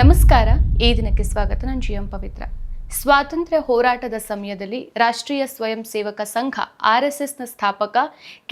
ನಮಸ್ಕಾರ, ಈ ದಿನಕ್ಕೆ ಸ್ವಾಗತ. ನಾನು ಜಿ ಎಂ ಪವಿತ್ರ. ಸ್ವಾತಂತ್ರ್ಯ ಹೋರಾಟದ ಸಮಯದಲ್ಲಿ ರಾಷ್ಟ್ರೀಯ ಸ್ವಯಂ ಸೇವಕ ಸಂಘ ಆರ್ಎಸ್ಎಸ್ನ ಸ್ಥಾಪಕ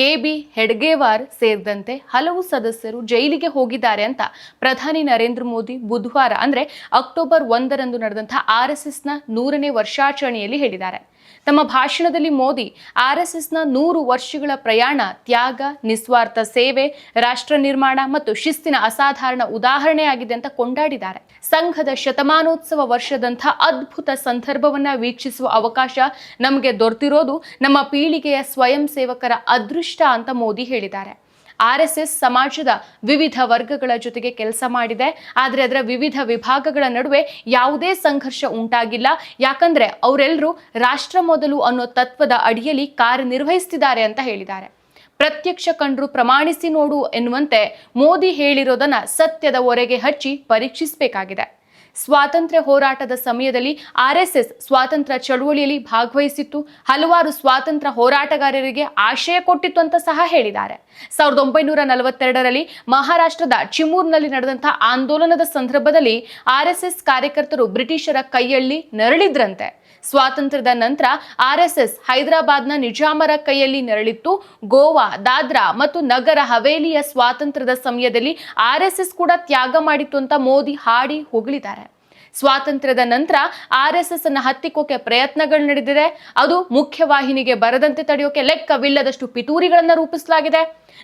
ಕೆ ಬಿ ಹೆಡ್ಗೇವಾರ್ ಸೇರಿದಂತೆ ಹಲವು ಸದಸ್ಯರು ಜೈಲಿಗೆ ಹೋಗಿದ್ದಾರೆ ಅಂತ ಪ್ರಧಾನಿ ನರೇಂದ್ರ ಮೋದಿ ಬುಧವಾರ, ಅಂದರೆ ಅಕ್ಟೋಬರ್ ಒಂದರಂದು ನಡೆದಂತಹ ಆರ್ಎಸ್ಎಸ್ನ ನೂರನೇ ವರ್ಷಾಚರಣೆಯಲ್ಲಿ ಹೇಳಿದ್ದಾರೆ. ತಮ್ಮ ಭಾಷಣದಲ್ಲಿ ಮೋದಿ ಆರ್ಎಸ್ಎಸ್ನ ನೂರು ವರ್ಷಗಳ ಪ್ರಯಾಣ, ತ್ಯಾಗ, ನಿಸ್ವಾರ್ಥ ಸೇವೆ, ರಾಷ್ಟ್ರ ನಿರ್ಮಾಣ ಮತ್ತು ಶಿಸ್ತಿನ ಅಸಾಧಾರಣ ಉದಾಹರಣೆಯಾಗಿದೆ ಅಂತ ಕೊಂಡಾಡಿದ್ದಾರೆ. ಸಂಘದ ಶತಮಾನೋತ್ಸವ ವರ್ಷದಂಥ ಅದ್ಭುತ ಸಂದರ್ಭವನ್ನ ವೀಕ್ಷಿಸುವ ಅವಕಾಶ ನಮಗೆ ದೊರೆತಿರೋದು ನಮ್ಮ ಪೀಳಿಗೆಯ ಸ್ವಯಂ ಸೇವಕರ ಅದೃಷ್ಟ ಅಂತ ಮೋದಿ ಹೇಳಿದ್ದಾರೆ. ಆರ್ ಎಸ್ ಎಸ್ ಸಮಾಜದ ವಿವಿಧ ವರ್ಗಗಳ ಜೊತೆಗೆ ಕೆಲಸ ಮಾಡಿದೆ. ಆದರೆ ಅದರ ವಿವಿಧ ವಿಭಾಗಗಳ ನಡುವೆ ಯಾವುದೇ ಸಂಘರ್ಷ ಉಂಟಾಗಿಲ್ಲ. ಯಾಕಂದ್ರೆ ಅವರೆಲ್ಲರೂ ರಾಷ್ಟ್ರ ಮೊದಲು ಅನ್ನೋ ತತ್ವದ ಅಡಿಯಲ್ಲಿ ಕಾರ್ಯನಿರ್ವಹಿಸ್ತಿದ್ದಾರೆ ಅಂತ ಹೇಳಿದ್ದಾರೆ. ಪ್ರತ್ಯಕ್ಷ ಕಂಡ್ರು ಪ್ರಮಾಣಿಸಿ ನೋಡು ಎನ್ನುವಂತೆ ಮೋದಿ ಹೇಳಿರೋದನ್ನ ಸತ್ಯದ ಒರೆಗೆ ಹಚ್ಚಿ ಪರೀಕ್ಷಿಸಬೇಕಾಗಿದೆ. ಸ್ವಾತಂತ್ರ್ಯ ಹೋರಾಟದ ಸಮಯದಲ್ಲಿ ಆರ್ಎಸ್ಎಸ್ ಸ್ವಾತಂತ್ರ್ಯ ಚಳುವಳಿಯಲ್ಲಿ ಭಾಗವಹಿಸಿತ್ತು. ಹಲವಾರು ಸ್ವಾತಂತ್ರ್ಯ ಹೋರಾಟಗಾರರಿಗೆ ಆಶಯ ಕೊಟ್ಟಿತ್ತು ಅಂತ ಸಹ ಹೇಳಿದ್ದಾರೆ. ಸಾವಿರದ ಒಂಬೈನೂರ ನಲವತ್ತೆರಡರಲ್ಲಿ ಮಹಾರಾಷ್ಟ್ರದ ಚಿಮೂರ್ನಲ್ಲಿ ನಡೆದಂತಹ ಆಂದೋಲನದ ಸಂದರ್ಭದಲ್ಲಿ ಆರ್ಎಸ್ಎಸ್ ಕಾರ್ಯಕರ್ತರು ಬ್ರಿಟಿಷರ ಕೈಯಲ್ಲಿ ನರಳಿದ್ರಂತೆ. ಸ್ವಾತಂತ್ರ್ಯದ ನಂತರ ಆರ್ಎಸ್ಎಸ್ ಹೈದರಾಬಾದ್ನ ನಿಜಾಮರ ಕೈಯಲ್ಲಿ ನೆರಳಿತ್ತು. ಗೋವಾ, ದಾದ್ರಾ ಮತ್ತು ನಗರ ಹವೇಲಿಯ ಸ್ವಾತಂತ್ರ್ಯದ ಸಮಯದಲ್ಲಿ ಆರ್ಎಸ್ಎಸ್ ಕೂಡ ತ್ಯಾಗ ಮಾಡಿತ್ತು ಅಂತ ಮೋದಿ ಹಾಡಿ ಹೊಗಳಿದ್ದಾರೆ. ಸ್ವಾತಂತ್ರ್ಯದ ನಂತರ ಆರ್ ಎಸ್ ಎಸ್ ಅನ್ನು ಹತ್ತಿಕ್ಕೋಕೆ ಪ್ರಯತ್ನಗಳು ನಡೆದಿದೆ. ಅದು ಮುಖ್ಯವಾಹಿನಿಗೆ ಬರದಂತೆ ತಡೆಯೋಕೆ ಲೆಕ್ಕವಿಲ್ಲದಷ್ಟು ಪಿತೂರಿಗಳನ್ನ ರೂಪಿಸಲಾಗಿದೆ.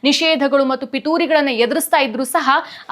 ನಿಷೇಧಗಳು ಮತ್ತು ಪಿತೂರಿಗಳನ್ನು ಎದುರಿಸ್ತಾ ಇದ್ರು ಸಹ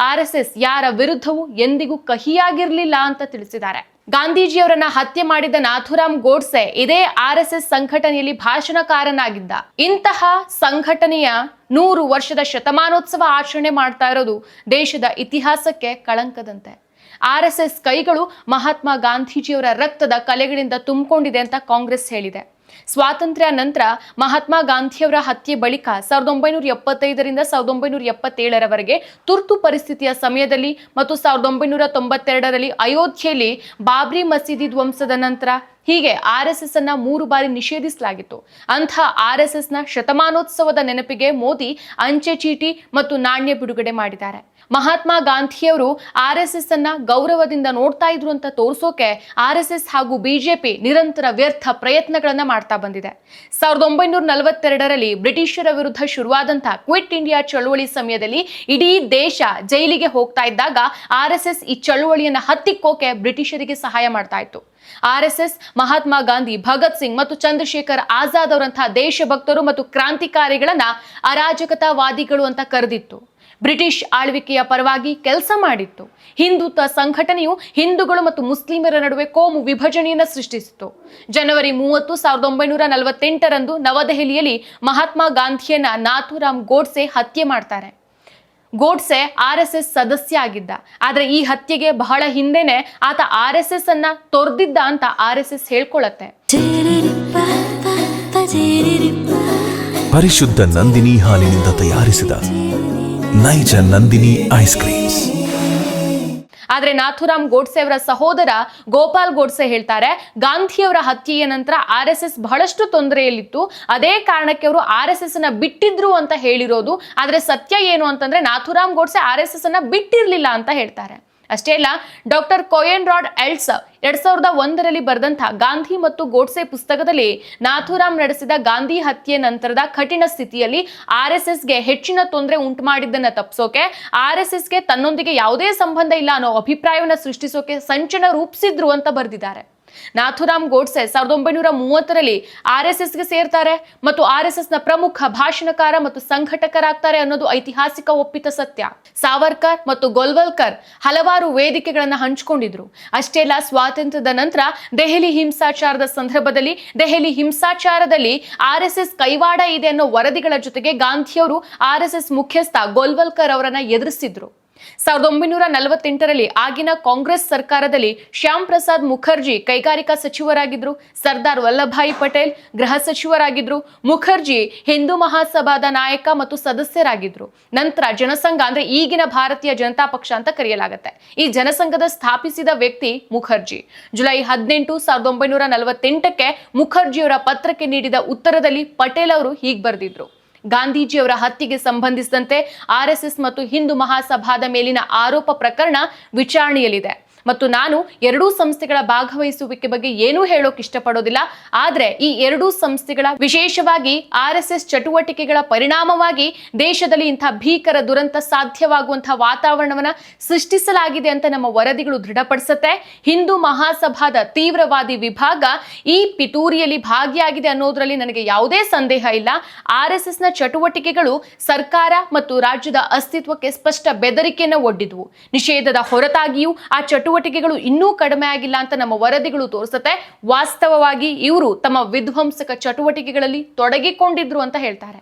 ಆರ್ ಎಸ್ ಎಸ್ ಯಾರ ವಿರುದ್ಧವೂ ಎಂದಿಗೂ ಕಹಿಯಾಗಿರಲಿಲ್ಲ ಅಂತ ತಿಳಿಸಿದ್ದಾರೆ. ಗಾಂಧೀಜಿಯವರನ್ನ ಹತ್ಯೆ ಮಾಡಿದ ನಾಥುರಾಮ್ ಗೋಡ್ಸೆ ಇದೇ ಆರ್ ಎಸ್ ಎಸ್ ಸಂಘಟನೆಯಲ್ಲಿ ಭಾಷಣಕಾರನಾಗಿದ್ದ. ಇಂತಹ ಸಂಘಟನೆಯ ನೂರು ವರ್ಷದ ಶತಮಾನೋತ್ಸವ ಆಚರಣೆ ಮಾಡ್ತಾ ಇರೋದು ದೇಶದ ಇತಿಹಾಸಕ್ಕೆ ಕಳಂಕದಂತೆ. ಆರ್ ಎಸ್ ಎಸ್ ಕೈಗಳು ಮಹಾತ್ಮ ಗಾಂಧೀಜಿಯವರ ರಕ್ತದ ಕಲೆಗಳಿಂದ ತುಂಬಿಕೊಂಡಿದೆ ಅಂತ ಕಾಂಗ್ರೆಸ್ ಹೇಳಿದೆ. ಸ್ವಾತಂತ್ರ್ಯ ನಂತರ ಮಹಾತ್ಮ ಗಾಂಧಿಯವರ ಹತ್ಯೆ ಬಳಿಕ ಸಾವಿರದ ಒಂಬೈನೂರ ಎಪ್ಪತ್ತೈದರಿಂದ ಸಾವಿರದ ಒಂಬೈನೂರ ಎಪ್ಪತ್ತೇಳರವರೆಗೆ ತುರ್ತು ಪರಿಸ್ಥಿತಿಯ ಸಮಯದಲ್ಲಿ ಮತ್ತು ಸಾವಿರದ ಒಂಬೈನೂರ ತೊಂಬತ್ತೆರಡರಲ್ಲಿ ಅಯೋಧ್ಯೆಯಲ್ಲಿ ಬಾಬ್ರಿ ಮಸೀದಿ ಧ್ವಂಸದ ನಂತರ ಹೀಗೆ ಆರ್ ಎಸ್ ಎಸ್ ಅನ್ನ ಮೂರು ಬಾರಿ ನಿಷೇಧಿಸಲಾಗಿತ್ತು. ಅಂಥ ಆರ್ ಎಸ್ ಎಸ್ನ ಶತಮಾನೋತ್ಸವದ ನೆನಪಿಗೆ ಮೋದಿ ಅಂಚೆ ಚೀಟಿ ಮತ್ತು ನಾಣ್ಯ ಬಿಡುಗಡೆ ಮಾಡಿದ್ದಾರೆ. ಮಹಾತ್ಮ ಗಾಂಧಿಯವರು ಆರ್ ಎಸ್ ಎಸ್ ಅನ್ನ ಗೌರವದಿಂದ ನೋಡ್ತಾ ಇದ್ರು ಅಂತ ತೋರಿಸೋಕೆ ಆರ್ ಎಸ್ ಎಸ್ ಹಾಗೂ ಬಿಜೆಪಿ ನಿರಂತರ ವ್ಯರ್ಥ ಪ್ರಯತ್ನಗಳನ್ನ ಮಾಡ್ತಾ ಬಂದಿದೆ. ಸಾವಿರದ ಒಂಬೈನೂರ ನಲವತ್ತೆರಡರಲ್ಲಿ ಬ್ರಿಟಿಷರ ವಿರುದ್ಧ ಶುರುವಾದಂತಹ ಕ್ವಿಟ್ ಇಂಡಿಯಾ ಚಳುವಳಿ ಸಮಯದಲ್ಲಿ ಇಡೀ ದೇಶ ಜೈಲಿಗೆ ಹೋಗ್ತಾ ಇದ್ದಾಗ ಆರ್ ಎಸ್ ಎಸ್ ಈ ಚಳುವಳಿಯನ್ನ ಹತ್ತಿಕ್ಕೋಕೆ ಬ್ರಿಟಿಷರಿಗೆ ಸಹಾಯ ಮಾಡ್ತಾ ಇತ್ತು. ಆರ್ ಎಸ್ ಎಸ್ ಮಹಾತ್ಮ ಗಾಂಧಿ, ಭಗತ್ ಸಿಂಗ್ ಮತ್ತು ಚಂದ್ರಶೇಖರ್ ಆಜಾದ್ ಅವರಂತಹ ದೇಶಭಕ್ತರು ಮತ್ತು ಕ್ರಾಂತಿಕಾರಿಗಳನ್ನ ಅರಾಜಕತಾವಾದಿಗಳು ಅಂತ ಕರೆದಿತ್ತು. ಬ್ರಿಟಿಷ್ ಆಳ್ವಿಕೆಯ ಪರವಾಗಿ ಕೆಲಸ ಮಾಡಿತ್ತು. ಹಿಂದುತ್ವ ಸಂಘಟನೆಯು ಹಿಂದೂಗಳು ಮತ್ತು ಮುಸ್ಲಿಮರ ನಡುವೆ ಕೋಮು ವಿಭಜನೆಯನ್ನು ಸೃಷ್ಟಿಸಿತು ಜನವರಿ ಮೂವತ್ತು, ಸಾವಿರದ ಒಂಬೈನೂರ ನಲವತ್ತೆಂಟರಂದು ನವದೆಹಲಿಯಲ್ಲಿ ಮಹಾತ್ಮ ಗಾಂಧಿಯನ್ನ ನಾಥುರಾಮ್ ಗೋಡ್ಸೆ ಹತ್ಯೆ ಮಾಡ್ತಾರೆ. ಗೋಡ್ಸೆ ಆರ್ ಎಸ್ ಎಸ್ ಸದಸ್ಯ ಆಗಿದ್ದ. ಆದ್ರೆ ಈ ಹತ್ಯೆಗೆ ಬಹಳ ಹಿಂದೆನೆ ಆತ ಆರ್ ಎಸ್ ಎಸ್ ಅನ್ನ ತೊರೆದಿದ್ದ ಅಂತ ಆರ್ ಎಸ್ ಎಸ್ ಹೇಳ್ಕೊಳತ್ತೆ. ಪರಿಶುದ್ಧ ನಂದಿನಿ ಹಾಲಿನಿಂದ ತಯಾರಿಸಿದ ನೈಜ ನಂದಿನಿ ಐಸ್ ಕ್ರೀಮ್ಸ್. ಆದ್ರೆ ನಾಥುರಾಮ್ ಗೋಡ್ಸೆ ಅವರ ಸಹೋದರ ಗೋಪಾಲ್ ಗೋಡ್ಸೆ ಹೇಳ್ತಾರೆ, ಗಾಂಧಿಯವರ ಹತ್ಯೆಯ ನಂತರ ಆರ್ ಎಸ್ ಬಹಳಷ್ಟು ತೊಂದರೆಯಲ್ಲಿತ್ತು. ಅದೇ ಕಾರಣಕ್ಕೆ ಅವರು ಆರ್ ಎಸ್ ಎಸ್ ಬಿಟ್ಟಿದ್ರು ಅಂತ ಹೇಳಿರೋದು. ಆದ್ರೆ ಸತ್ಯ ಏನು ಅಂತಂದ್ರೆ Nathuram Godse R S S ಅನ್ನ ಬಿಟ್ಟಿರ್ಲಿಲ್ಲ ಅಂತ ಹೇಳ್ತಾರೆ. ಅಷ್ಟೇ ಅಲ್ಲ, ಡಾಕ್ಟರ್ ಕೊಯನ್ ರಾಡ್ ಎಲ್ಸ್ ಎರಡ್ ಸಾವಿರದ ಒಂದರಲ್ಲಿ ಬರೆದಂತಹ ಗಾಂಧಿ ಮತ್ತು ಗೋಡ್ಸೆ ಪುಸ್ತಕದಲ್ಲಿ ನಾಥೂರಾಮ್ ನಡೆಸಿದ ಗಾಂಧಿ ಹತ್ಯೆ ನಂತರದ ಕಠಿಣ ಸ್ಥಿತಿಯಲ್ಲಿ ಆರ್ ಎಸ್ ಎಸ್ಗೆ ಹೆಚ್ಚಿನ ತೊಂದರೆ ಉಂಟು ಮಾಡಿದ್ದನ್ನು ತಪ್ಪಿಸೋಕೆ ಆರ್ ಎಸ್ ಎಸ್ಗೆ ತನ್ನೊಂದಿಗೆ ಯಾವುದೇ ಸಂಬಂಧ ಇಲ್ಲ ಅನ್ನೋ ಅಭಿಪ್ರಾಯವನ್ನು ಸೃಷ್ಟಿಸೋಕೆ ಸಂಚನ ರೂಪಿಸಿದ್ರು ಅಂತ ಬರೆದಿದ್ದಾರೆ. ನಾಥುರಾಮ್ ಗೋಡ್ಸೆ ಸಾವಿರದ ಒಂಬೈನೂರ ಮೂವತ್ತರಲ್ಲಿ ಆರ್ ಎಸ್ ಎಸ್ಗೆ ಸೇರ್ತಾರೆ ಮತ್ತು ಆರ್ ಎಸ್ ಎಸ್ನ ಪ್ರಮುಖ ಭಾಷಣಕಾರ ಮತ್ತು ಸಂಘಟಕರಾಗ್ತಾರೆ ಅನ್ನೋದು ಐತಿಹಾಸಿಕ ಒಪ್ಪಿತ ಸತ್ಯ. ಸಾವರ್ಕರ್ ಮತ್ತು ಗೋಲ್ವಲ್ಕರ್ ಹಲವಾರು ವೇದಿಕೆಗಳನ್ನ ಹಂಚಿಕೊಂಡಿದ್ರು. ಅಷ್ಟೇ ಅಲ್ಲ, ಸ್ವಾತಂತ್ರ್ಯದ ನಂತರ ದೆಹಲಿ ಹಿಂಸಾಚಾರದ ಸಂದರ್ಭದಲ್ಲಿ, ದೆಹಲಿ ಹಿಂಸಾಚಾರದಲ್ಲಿ ಆರ್ ಎಸ್ ಎಸ್ ಕೈವಾಡ ಇದೆ ಅನ್ನೋ ವರದಿಗಳ ಜೊತೆಗೆ ಗಾಂಧಿಯವರು ಆರ್ ಎಸ್ ಎಸ್ ಮುಖ್ಯಸ್ಥ ಗೋಲ್ವಲ್ಕರ್ ಅವರನ್ನ ಎದುರಿಸಿದ್ರು. ಸಾವಿರದ ಒಂಬೈನೂರ ನಲವತ್ತೆಂಟರಲ್ಲಿ ಆಗಿನ ಕಾಂಗ್ರೆಸ್ ಸರ್ಕಾರದಲ್ಲಿ ಶ್ಯಾಮ್ ಪ್ರಸಾದ್ ಮುಖರ್ಜಿ ಕೈಗಾರಿಕಾ ಸಚಿವರಾಗಿದ್ರು, ಸರ್ದಾರ್ ವಲ್ಲಭಾಯಿ ಪಟೇಲ್ ಗೃಹ ಸಚಿವರಾಗಿದ್ರು, ಮುಖರ್ಜಿ ಹಿಂದೂ ಮಹಾಸಭಾದ ನಾಯಕ ಮತ್ತು ಸದಸ್ಯರಾಗಿದ್ರು. ನಂತರ ಜನಸಂಘ ಅಂದ್ರೆ ಈಗಿನ ಭಾರತೀಯ ಜನತಾ ಪಕ್ಷ ಅಂತ ಕರೆಯಲಾಗುತ್ತೆ. ಈ ಜನಸಂಘದ ಸ್ಥಾಪಿಸಿದ ವ್ಯಕ್ತಿ ಮುಖರ್ಜಿ. ಜುಲೈ ಹದಿನೆಂಟು ಸಾವಿರದ ಒಂಬೈನೂರ ನಲವತ್ತೆಂಟಕ್ಕೆ ಮುಖರ್ಜಿಯವರ ಪತ್ರಕ್ಕೆ ನೀಡಿದ ಉತ್ತರದಲ್ಲಿ ಪಟೇಲ್ ಅವರು ಹೀಗೆ ಬರೆದಿದ್ರು. ಗಾಂಧೀಜಿಯವರ ಹತ್ಯೆಗೆ ಸಂಬಂಧಿಸಿದಂತೆ ಆರ್ಎಸ್ಎಸ್ ಮತ್ತು ಹಿಂದೂ ಮಹಾಸಭಾದ ಮೇಲಿನ ಆರೋಪ ಪ್ರಕರಣ ವಿಚಾರಣೆಯಲ್ಲಿದೆ. ಮತ್ತು ನಾನು ಎರಡೂ ಸಂಸ್ಥೆಗಳ ಭಾಗವಹಿಸುವಿಕೆ ಬಗ್ಗೆ ಏನೂ ಹೇಳೋಕೆ ಇಷ್ಟಪಡೋದಿಲ್ಲ. ಆದರೆ ಈ ಎರಡೂ ಸಂಸ್ಥೆಗಳ ವಿಶೇಷವಾಗಿ ಆರ್ ಚಟುವಟಿಕೆಗಳ ಪರಿಣಾಮವಾಗಿ ದೇಶದಲ್ಲಿ ಇಂತಹ ಭೀಕರ ದುರಂತ ಸಾಧ್ಯವಾಗುವಂತಹ ವಾತಾವರಣವನ್ನ ಸೃಷ್ಟಿಸಲಾಗಿದೆ ಅಂತ ನಮ್ಮ ವರದಿಗಳು ದೃಢಪಡಿಸುತ್ತೆ. ಹಿಂದೂ ಮಹಾಸಭಾದ ತೀವ್ರವಾದಿ ವಿಭಾಗ ಈ ಪಿತೂರಿಯಲ್ಲಿ ಭಾಗಿಯಾಗಿದೆ ಅನ್ನೋದ್ರಲ್ಲಿ ನನಗೆ ಯಾವುದೇ ಸಂದೇಹ ಇಲ್ಲ. ಆರ್ ಎಸ್ ಚಟುವಟಿಕೆಗಳು ಸರ್ಕಾರ ಮತ್ತು ರಾಜ್ಯದ ಅಸ್ತಿತ್ವಕ್ಕೆ ಸ್ಪಷ್ಟ ಬೆದರಿಕೆಯನ್ನ ಒಡ್ಡಿದ್ವು. ನಿಷೇಧದ ಹೊರತಾಗಿಯೂ ಆ ಚಟುವಟಿಕೆಗಳು ಇನ್ನೂ ಕಡಿಮೆ ಆಗಿಲ್ಲ ಅಂತ ನಮ್ಮ ವರದಿಗಳು ತೋರಿಸುತ್ತೆ. ವಾಸ್ತವವಾಗಿ ಇವರು ತಮ್ಮ ವಿಧ್ವಂಸಕ ಚಟುವಟಿಕೆಗಳಲ್ಲಿ ತೊಡಗಿಕೊಂಡಿದ್ರು ಅಂತ ಹೇಳ್ತಾರೆ.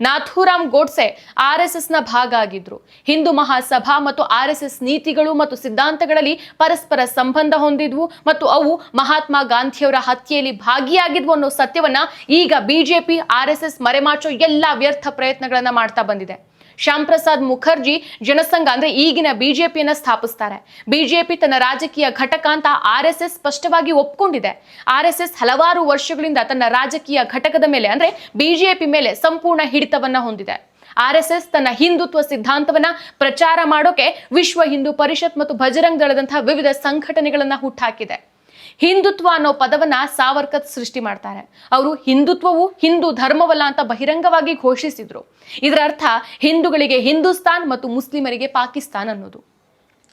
ನಾಥೂರಾಮ್ ಗೋಡ್ಸೆ ಆರ್ ಎಸ್ ಎಸ್ನ ಭಾಗ ಆಗಿದ್ರು. ಹಿಂದೂ ಮಹಾಸಭಾ ಮತ್ತು ಆರ್ ಎಸ್ ಎಸ್ ನೀತಿಗಳು ಮತ್ತು ಸಿದ್ಧಾಂತಗಳಲ್ಲಿ ಪರಸ್ಪರ ಸಂಬಂಧ ಹೊಂದಿದ್ವು ಮತ್ತು ಅವು ಮಹಾತ್ಮ ಗಾಂಧಿಯವರ ಹತ್ಯೆಯಲ್ಲಿ ಭಾಗಿಯಾಗಿದ್ವು ಅನ್ನೋ ಸತ್ಯವನ್ನ ಈಗ ಬಿಜೆಪಿ, ಆರ್ ಎಸ್ ಎಸ್ ಮರೆಮಾಚೋ ಎಲ್ಲಾ ವ್ಯರ್ಥ ಪ್ರಯತ್ನಗಳನ್ನ ಮಾಡ್ತಾ ಬಂದಿದೆ. ಶ್ಯಾಮ್ ಪ್ರಸಾದ್ ಮುಖರ್ಜಿ ಜನಸಂಘ ಅಂದ್ರೆ ಈಗಿನ ಬಿಜೆಪಿಯನ್ನ ಸ್ಥಾಪಿಸ್ತಾರೆ. ಬಿಜೆಪಿ ತನ್ನ ರಾಜಕೀಯ ಘಟಕ ಅಂತ ಆರ್ ಎಸ್ ಎಸ್ ಸ್ಪಷ್ಟವಾಗಿ ಒಪ್ಕೊಂಡಿದೆ. ಆರ್ ಎಸ್ ಎಸ್ ಹಲವಾರು ವರ್ಷಗಳಿಂದ ತನ್ನ ರಾಜಕೀಯ ಘಟಕದ ಮೇಲೆ ಅಂದ್ರೆ ಬಿಜೆಪಿ ಮೇಲೆ ಸಂಪೂರ್ಣ ಹಿಡಿತವನ್ನ ಹೊಂದಿದೆ. ಆರ್ ಎಸ್ ಎಸ್ ತನ್ನ ಹಿಂದುತ್ವ ಸಿದ್ಧಾಂತವನ್ನ ಪ್ರಚಾರ ಮಾಡೋಕೆ ವಿಶ್ವ ಹಿಂದೂ ಪರಿಷತ್ ಮತ್ತು ಭಜರಂಗ್ ದಳದಂತಹ ವಿವಿಧ ಸಂಘಟನೆಗಳನ್ನ ಹುಟ್ಟಾಕಿದೆ ಹಿಂದುತ್ವ ಅನ್ನೋ ಪದವನ್ನ ಸಾವರ್ಕರ್ ಸೃಷ್ಟಿ ಮಾಡ್ತಾರೆ. ಅವರು ಹಿಂದುತ್ವವು ಹಿಂದೂ ಧರ್ಮವಲ್ಲ ಅಂತ ಬಹಿರಂಗವಾಗಿ ಘೋಷಿಸಿದ್ರು. ಇದರ ಅರ್ಥ ಹಿಂದೂಗಳಿಗೆ ಹಿಂದೂಸ್ತಾನ್ ಮತ್ತು ಮುಸ್ಲಿಮರಿಗೆ ಪಾಕಿಸ್ತಾನ್ ಅನ್ನೋದು.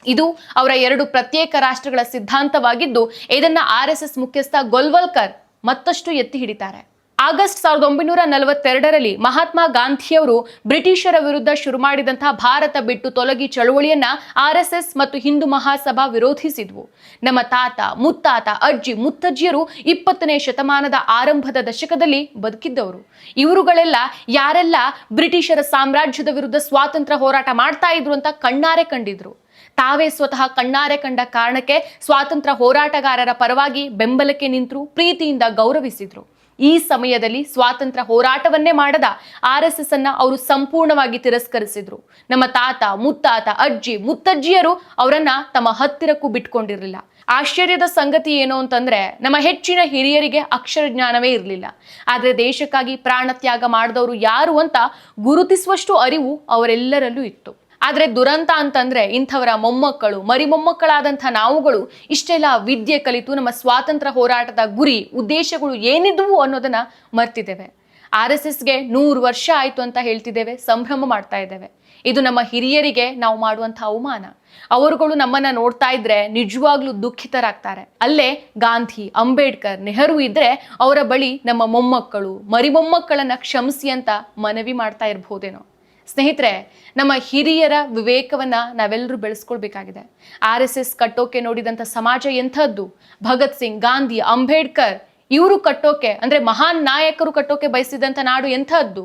ಇದು ಅವರ ಎರಡು ಪ್ರತ್ಯೇಕ ರಾಷ್ಟ್ರಗಳ ಸಿದ್ಧಾಂತವಾಗಿದ್ದು, ಇದನ್ನ ಆರ್ ಮುಖ್ಯಸ್ಥ ಗೊಲ್ವಲ್ಕರ್ ಮತ್ತಷ್ಟು ಎತ್ತಿ ಹಿಡಿತಾರೆ. ಆಗಸ್ಟ್ ಸಾವಿರದ ಒಂಬೈನೂರ ನಲವತ್ತೆರಡರಲ್ಲಿ ಮಹಾತ್ಮ ಗಾಂಧಿಯವರು ಬ್ರಿಟಿಷರ ವಿರುದ್ಧ ಶುರು ಮಾಡಿದಂತಹ ಭಾರತ ಬಿಟ್ಟು ತೊಲಗಿ ಚಳುವಳಿಯನ್ನ ಆರ್ ಎಸ್ ಎಸ್ ಮತ್ತು ಹಿಂದೂ ಮಹಾಸಭಾ ವಿರೋಧಿಸಿದ್ವು. ನಮ್ಮ ತಾತ, ಮುತ್ತಾತ, ಅಜ್ಜಿ, ಮುತ್ತಜ್ಜಿಯರು ಇಪ್ಪತ್ತನೇ ಶತಮಾನದ ಆರಂಭದ ದಶಕದಲ್ಲಿ ಬದುಕಿದ್ದವರು. ಇವರುಗಳೆಲ್ಲ ಯಾರೆಲ್ಲ ಬ್ರಿಟಿಷರ ಸಾಮ್ರಾಜ್ಯದ ವಿರುದ್ಧ ಸ್ವಾತಂತ್ರ್ಯ ಹೋರಾಟ ಮಾಡ್ತಾ ಇದ್ರು ಅಂತ ಕಣ್ಣಾರೆ ಕಂಡಿದ್ರು. ತಾವೇ ಸ್ವತಃ ಕಣ್ಣಾರೆ ಕಂಡ ಕಾರಣಕ್ಕೆ ಸ್ವಾತಂತ್ರ್ಯ ಹೋರಾಟಗಾರರ ಪರವಾಗಿ ಬೆಂಬಲಕ್ಕೆ ನಿಂತರು, ಪ್ರೀತಿಯಿಂದ ಗೌರವಿಸಿದ್ರು. ಈ ಸಮಯದಲ್ಲಿ ಸ್ವಾತಂತ್ರ್ಯ ಹೋರಾಟವನ್ನೇ ಮಾಡದ ಆರ್ ಎಸ್ ಎಸ್ ಅನ್ನ ಅವರು ಸಂಪೂರ್ಣವಾಗಿ ತಿರಸ್ಕರಿಸಿದ್ರು. ನಮ್ಮ ತಾತ, ಮುತ್ತಾತ, ಅಜ್ಜಿ, ಮುತ್ತಜ್ಜಿಯರು ಅವರನ್ನ ತಮ್ಮ ಹತ್ತಿರಕ್ಕೂ ಬಿಟ್ಕೊಂಡಿರಲಿಲ್ಲ. ಆಶ್ಚರ್ಯದ ಸಂಗತಿ ಏನು ಅಂತಂದ್ರೆ, ನಮ್ಮ ಹೆಚ್ಚಿನ ಹಿರಿಯರಿಗೆ ಅಕ್ಷರ ಜ್ಞಾನವೇ ಇರಲಿಲ್ಲ. ಆದರೆ ದೇಶಕ್ಕಾಗಿ ಪ್ರಾಣ ತ್ಯಾಗ ಮಾಡಿದವರು ಯಾರು ಅಂತ ಗುರುತಿಸುವಷ್ಟು ಅರಿವು ಅವರೆಲ್ಲರಲ್ಲೂ ಇತ್ತು. ಆದ್ರೆ ದುರಂತ ಅಂತಂದ್ರೆ ಇಂಥವರ ಮೊಮ್ಮಕ್ಕಳು, ಮರಿ ಮೊಮ್ಮಕ್ಕಳಾದಂಥ ನಾವುಗಳು ಇಷ್ಟೆಲ್ಲ ವಿದ್ಯೆ ಕಲಿತು ನಮ್ಮ ಸ್ವಾತಂತ್ರ್ಯ ಹೋರಾಟದ ಗುರಿ, ಉದ್ದೇಶಗಳು ಏನಿದ್ವು ಅನ್ನೋದನ್ನ ಮರ್ತಿದ್ದೇವೆ. ಆರ್ ಎಸ್ ಎಸ್ಗೆ ನೂರು ವರ್ಷ ಆಯ್ತು ಅಂತ ಹೇಳ್ತಿದ್ದೇವೆ, ಸಂಭ್ರಮ ಮಾಡ್ತಾ ಇದ್ದೇವೆ. ಇದು ನಮ್ಮ ಹಿರಿಯರಿಗೆ ನಾವು ಮಾಡುವಂಥ ಅವಮಾನ. ಅವರುಗಳು ನಮ್ಮನ್ನ ನೋಡ್ತಾ ಇದ್ರೆ ನಿಜವಾಗ್ಲೂ ದುಃಖಿತರಾಗ್ತಾರೆ. ಅಲ್ಲೇ ಗಾಂಧಿ, ಅಂಬೇಡ್ಕರ್, ನೆಹರು ಇದ್ರೆ ಅವರ ಬಳಿ ನಮ್ಮ ಮೊಮ್ಮಕ್ಕಳು, ಮರಿ ಮೊಮ್ಮಕ್ಕಳನ್ನ ಕ್ಷಮಿಸಿ ಅಂತ ಮನವಿ ಮಾಡ್ತಾ ಇರ್ಬೋದೇನೋ. ಸ್ನೇಹಿತರೆ, ನಮ್ಮ ಹಿರಿಯರ ವಿವೇಕವನ್ನ ನಾವೆಲ್ಲರೂ ಬೆಳೆಸ್ಕೊಳ್ಬೇಕಾಗಿದೆ. ಆರ್ ಎಸ್ ಎಸ್ ಕಟ್ಟೋಕೆ ನೋಡಿದಂಥ ಸಮಾಜ ಎಂಥದ್ದು? ಭಗತ್ ಸಿಂಗ್, ಗಾಂಧಿ, ಅಂಬೇಡ್ಕರ್, ಇವರು ಕಟ್ಟೋಕೆ, ಅಂದ್ರೆ ಮಹಾನ್ ನಾಯಕರು ಕಟ್ಟೋಕೆ ಬಯಸಿದಂಥ ನಾಡು ಎಂಥದ್ದು?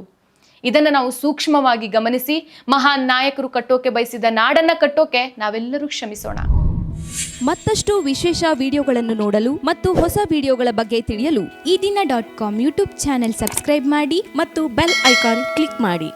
ಇದನ್ನ ನಾವು ಸೂಕ್ಷ್ಮವಾಗಿ ಗಮನಿಸಿ, ಮಹಾನ್ ನಾಯಕರು ಕಟ್ಟೋಕೆ ಬಯಸಿದ ನಾಡನ್ನ ಕಟ್ಟೋಕೆ ನಾವೆಲ್ಲರೂ ಕ್ಷಮಿಸೋಣ. ಮತ್ತಷ್ಟು ವಿಶೇಷ ವಿಡಿಯೋಗಳನ್ನು ನೋಡಲು ಮತ್ತು ಹೊಸ ವಿಡಿಯೋಗಳ ಬಗ್ಗೆ ತಿಳಿಯಲು Ee Dina dot com YouTube channel subscribe ಮಾಡಿ ಮತ್ತು ಬೆಲ್ ಐಕಾನ್ ಕ್ಲಿಕ್ ಮಾಡಿ.